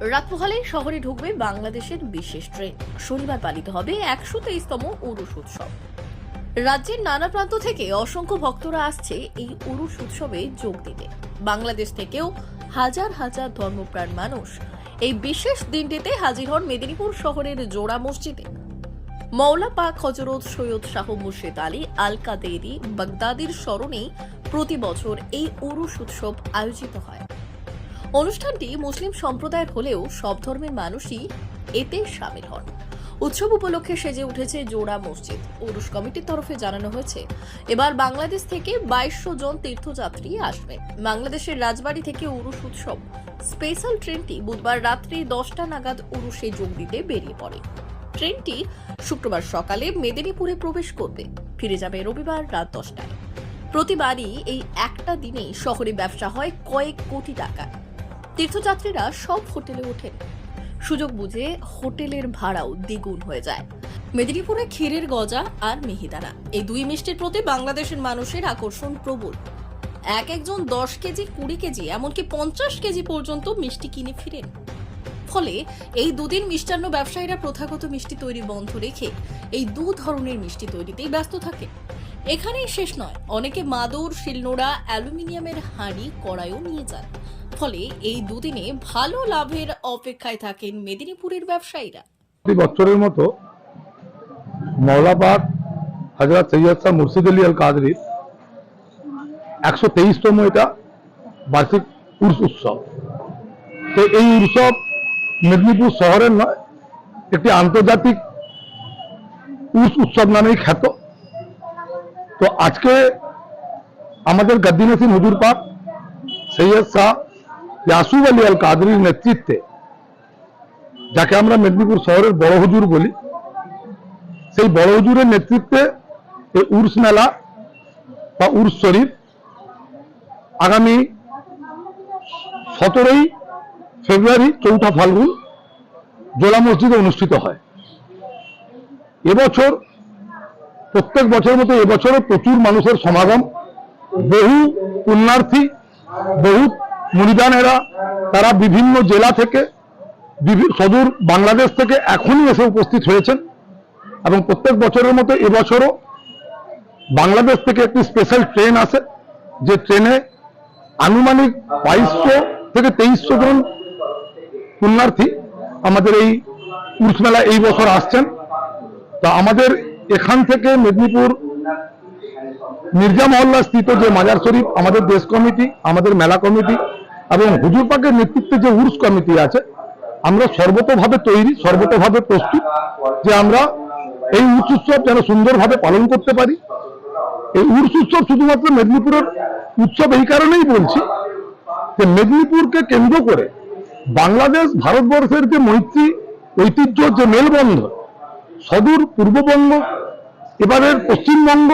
রাত পোহালেই শহরে ঢুকবে বাংলাদেশের বিশেষ ট্রেন। শনিবার পালিত হবে একশো তেইশতম উরুষ উৎসব। রাজ্যের নানা প্রান্ত থেকে অসংখ্য ভক্তরা আসছে এই উরুষ উৎসবে যোগ দিতে। বাংলাদেশ থেকেও হাজার হাজার ধর্মপ্রাণ মানুষ এই বিশেষ দিনটিতে হাজির হন মেদিনীপুর শহরের জোড়া মসজিদে। মৌলা পাক হজরত সৈয়দ শাহ মুর্শিদ আলী আল কাদেরি বাগদাদির স্মরণে প্রতি বছর এই উরুষ উৎসব আয়োজিত হয়। অনুষ্ঠানটি মুসলিম সম্প্রদায়ের হলেও সব ধর্মের মানুষই এতে সামিল হন। উৎসব উপলক্ষে সেজে উঠেছে জোড়া মসজিদ। উরুষ কমিটির তরফে জানানো হয়েছে, এবার বাংলাদেশ থেকে বাইশশো জন তীর্থযাত্রী আসবে। বাংলাদেশের রাজবাড়ি থেকে উরুষ উৎসব স্পেশাল ট্রেনটি বুধবার রাত্রি দশটা নাগাদ উরুষে যোগ দিতে বেরিয়ে পড়ে। ট্রেনটি শুক্রবার সকালে মেদিনীপুরে প্রবেশ করবে। ফিরে যাবে রবিবার রাত দশটায়। প্রতিবারই এই একটা দিনেই শহরে ব্যবসা হয় কয়েক কোটি টাকা তীর্থযাত্রীরা সব হোটেলে ওঠেন সুযোগ বুঝে হোটেলের ভাড়াও দ্বিগুণ হয়ে যায়। মেদিনীপুরে ক্ষীরের গজা আর মিহিদানা, এই দুই মিষ্টির প্রতি বাংলাদেশের মানুষের আকর্ষণ প্রবল। এক একজন দশ কেজি, কুড়ি কেজি, এমনকি পঞ্চাশ কেজি পর্যন্ত মিষ্টি কিনে ফিরেন। ফলে এই দুদিন মিষ্টান্ন ব্যবসায়ীরা প্রথাগত মিষ্টি তৈরি বন্ধ রেখে এই দু ধরনের মিষ্টি তৈরিতেই ব্যস্ত থাকে এখানেই শেষ নয়, অনেকে মাদুর, শিলনোড়া, অ্যালুমিনিয়ামের হাঁড়ি, কড়াইও নিয়ে যান। ফলে এই দুদিনে ভালো লাভের অপেক্ষায় থাকেন মেদিনীপুরের ব্যবসায়ীরা। প্রতি বছরের মতো মৌলাপাক হজরত সৈয়দ শাহ মুর্শিদ আলী আল কাদরির একশো তেইশতম এটা বার্ষিক উর্স উৎসব। তো এই উৎসব মেদিনীপুর শহরের নয়, একটি আন্তর্জাতিক উর্স উৎসব নামেই খ্যাত। তো আজকে আমাদের গদ্দিনাসিন হুজুর পাক সৈয়দ শাহ ইয়াসুব আলী আল কাদরির নেতৃত্বে, যাকে আমরা মেদিনীপুর শহরের বড় হুজুর বলি, সেই বড় হুজুরের নেতৃত্বে এই উর্স মেলা বা উর্স শরীফ আগামী সতেরোই ফেব্রুয়ারি চৌঠা ফাল্গুন জোলা মসজিদে অনুষ্ঠিত হয়। এবছর, প্রত্যেক বছরের মতো এবছরও প্রচুর মানুষের সমাগম, বহু পুণ্যার্থী, বহু মুরিদানেরা তারা বিভিন্ন জেলা থেকে সদূর বাংলাদেশ থেকে এখনই এসে উপস্থিত হয়েছেন এবং প্রত্যেক বছরের মতো এবছরও বাংলাদেশ থেকে একটি স্পেশাল ট্রেন আসে, যে ট্রেনে আনুমানিক বাইশশো থেকে তেইশশো জন পুণ্যার্থী আমাদের এই উর্স মেলা এই বছর আসছেন। তা আমাদের এখান থেকে মেদিনীপুর মির্জা মহল্লা স্থিত যে মাজার শরীফ, আমাদের দেশ কমিটি, আমাদের মেলা কমিটি এবং হুজুর পাকের নেতৃত্বে যে উর্স কমিটি আছে, আমরা সর্বতভাবে তৈরি, সর্বতভাবে প্রস্তুত যে আমরা এই উর্স উৎসব যেন সুন্দরভাবে পালন করতে পারি। এই উর্স উৎসব শুধুমাত্র মেদিনীপুরের উৎসব এই কারণেই বলছি যে মেদিনীপুরকে কেন্দ্র করে বাংলাদেশ ভারতবর্ষের যে মৈত্রী ঐতিহ্য যে মেলবন্ধন, সদূর, পূর্ববঙ্গ, এবারের পশ্চিমবঙ্গ,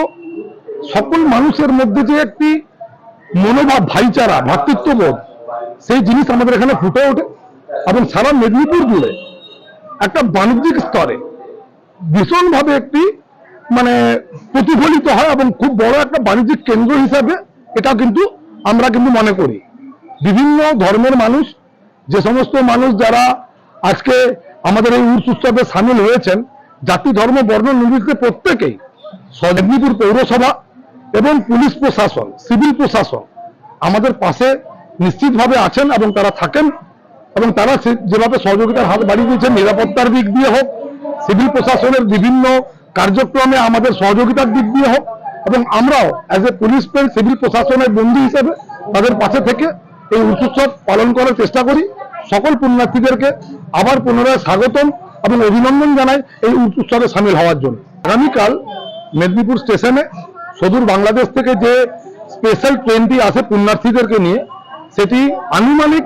সকল মানুষের মধ্যে যে একটি মনোভাব, ভাইচারা, ভ্রাতৃত্ববোধ সেই জিনিস আমাদের এখানে ফুটে ওঠে এবং সারা মেদিনীপুর জুড়ে একটা বাণিজ্যিক স্তরে ভীষণভাবে একটি মানে প্রতিফলিত হয় এবং খুব বড় একটা বাণিজ্যিক কেন্দ্র হিসাবে এটা কিন্তু আমরা কিন্তু মনে করি। বিভিন্ন ধর্মের মানুষ, যে সমস্ত মানুষ যারা আজকে আমাদের এই উৎস উৎসবে সামিল হয়েছেন, জাতি, ধর্ম, বর্ণ, নির্বিশেষে প্রত্যেকেই মেদিনীপুর পৌরসভা এবং পুলিশ প্রশাসন, সিভিল প্রশাসন আমাদের পাশে নিশ্চিতভাবে আছেন এবং তারা থাকেন এবং তারা যেভাবে সহযোগিতার হাত বাড়িয়ে দিয়েছেন, নিরাপত্তার দিক দিয়ে হোক, সিভিল প্রশাসনের বিভিন্ন কার্যক্রমে আমাদের সহযোগিতার দিক দিয়ে হোক এবং আমরাও অ্যাজ এ পুলিশ পেন সিভিল প্রশাসনের বন্ধু হিসেবে তাদের পাশে থেকে এই উৎসব পালন করার চেষ্টা করি। সকল পুণ্যার্থীদেরকে আবার পুনরায় স্বাগতম এবং অভিনন্দন জানাই এই উৎসবে সামিল হওয়ার জন্য। আগামীকাল মেদিনীপুর স্টেশনে সদূর বাংলাদেশ থেকে যে স্পেশাল ট্রেনটি আছে পুণ্যার্থীদেরকে নিয়ে সেটি আনুমানিক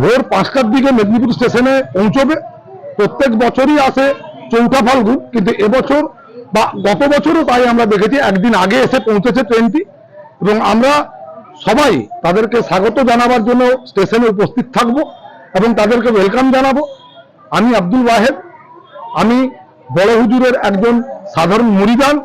ভোর পাঁচটার দিকে মেদিনীপুর স্টেশনে পৌঁছবে। প্রত্যেক বছরই আসে চৌঠা ফাল্গুন, কিন্তু এবছর বা গত বছরও তাই আমরা দেখেছি, একদিন আগে এসে পৌঁছেছে ট্রেনটি। এবং আমরা সবাই তাদেরকে স্বাগত জানাবার জন্য স্টেশনে উপস্থিত থাকব এবং তাদেরকে ওয়েলকাম জানাব। আমি আব্দুল ওয়াহেদ, আমি বড় হুজুরের একজন সাধারণ মুরিদান